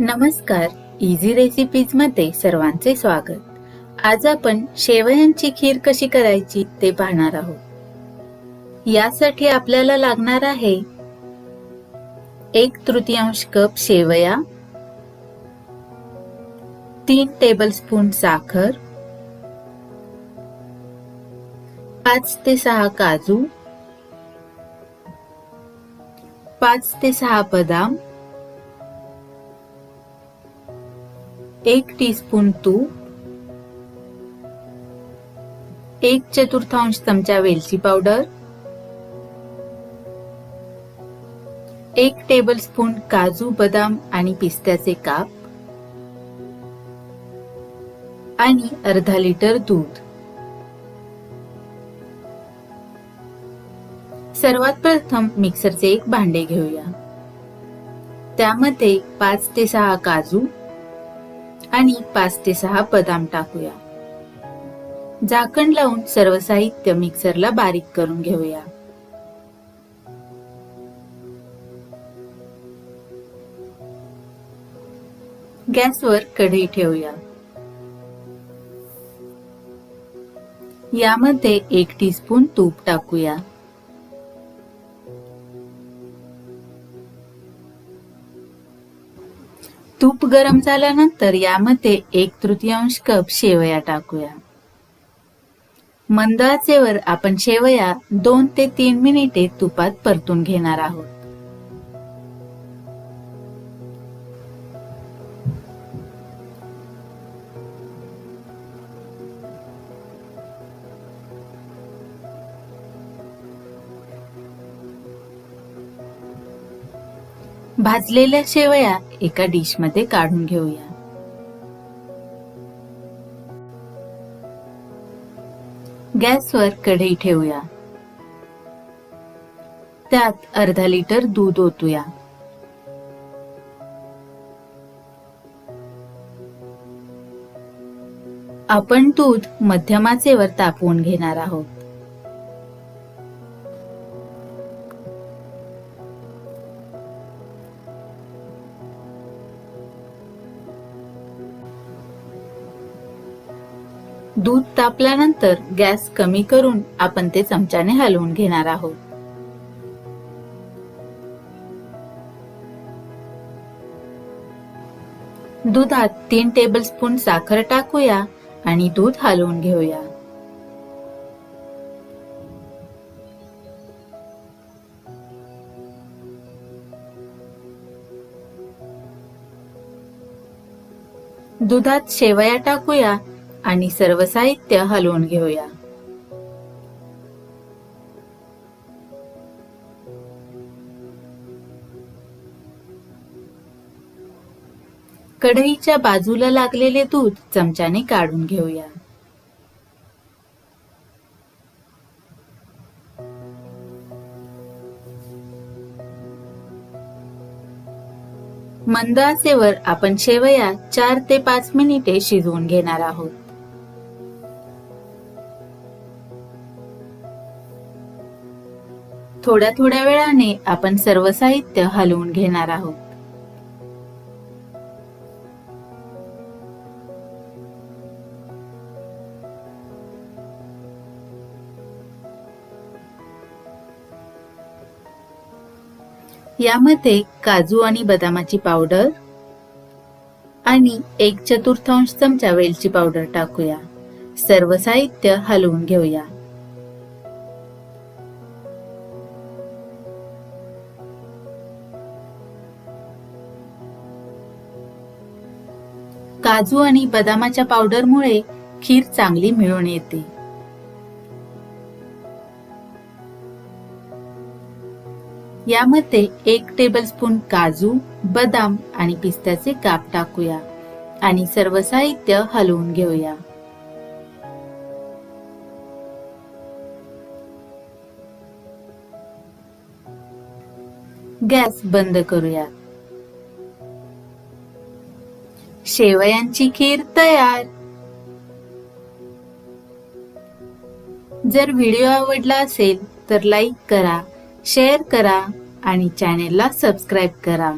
नमस्कार इझी रेसिपीजमध्ये सर्वांचे स्वागत. आज आपण शेवयांची खीर कशी करायची ते पाहणार आहोत. यासाठी आपल्याला लागणार आहे एक तृतीयांश कप शेवया तीन टेबलस्पून साखर पाच ते सहा काजू पाच ते सहा बदाम एक टीस्पून तूप एक चतुर्थांश चमचा वेलची पावडर एक टेबलस्पून काजू बदाम आणि पिस्त्याचे काप आणि अर्धा लिटर दूध. सर्वात प्रथम मिक्सरचे एक भांडे घेऊया. त्यामध्ये पाच ते सहा काजू आणि पाच ते सहा बदाम टाकूया. झाकण लावून सर्व साहित्य मिक्सरला बारीक करून घेऊया. गॅसवर कढई ठेवूया. यामध्ये एक टीस्पून तूप टाकूया. तूप गरम झाल्यानंतर यामध्ये एक तृतीयांश कप शेवया टाकूया. मंद आचेवर आपण शेवया दोन ते तीन मिनिटे तुपात परतून घेणार आहोत. भाजलेल्या शेवया एका डिशमध्ये काढून घेऊया. गॅसवर कढई ठेवूया. त्यात अर्धा लिटर दूध ओतूया. आपण दूध मध्यमाचेवर तापवून घेणार आहोत. दूध तापल्यानंतर गॅस कमी करून आपण ते चमच्याने हलवून घेणार आहोत. दुधात तीन टेबलस्पून साखर टाकूया आणि दूध हलवून घेऊया. दुधात शेवया टाकूया आणि सर्व साहित्य हलवून घेऊया. कढईच्या बाजूला लागलेले दूध चमच्याने काढून घेऊया. मंद आचेवर आपण शेवया चार ते पाच मिनिटे शिजवून घेणार आहोत. थोड्या थोड्या वेळाने आपण सर्व साहित्य हलवून घेणार आहोत. यामध्ये काजू आणि बदामाची पावडर आणि एक चतुर्थांश चमचा वेलची पावडर टाकूया. सर्व साहित्य हलवून घेऊया. काजू आणि बदामाच्या पावडरमुळे खीर चांगली मिळून येते. यामध्ये एक टेबलस्पून काजू बदाम आणि पिस्त्याचे काप टाकूया आणि सर्व साहित्य हलवून घेऊया. गॅस बंद करूया शेवयांची खीर तयार. जर व्हिडिओ आवडला असेल तर लाईक करा शेअर करा आणि चॅनेलला सबस्क्राईब करा.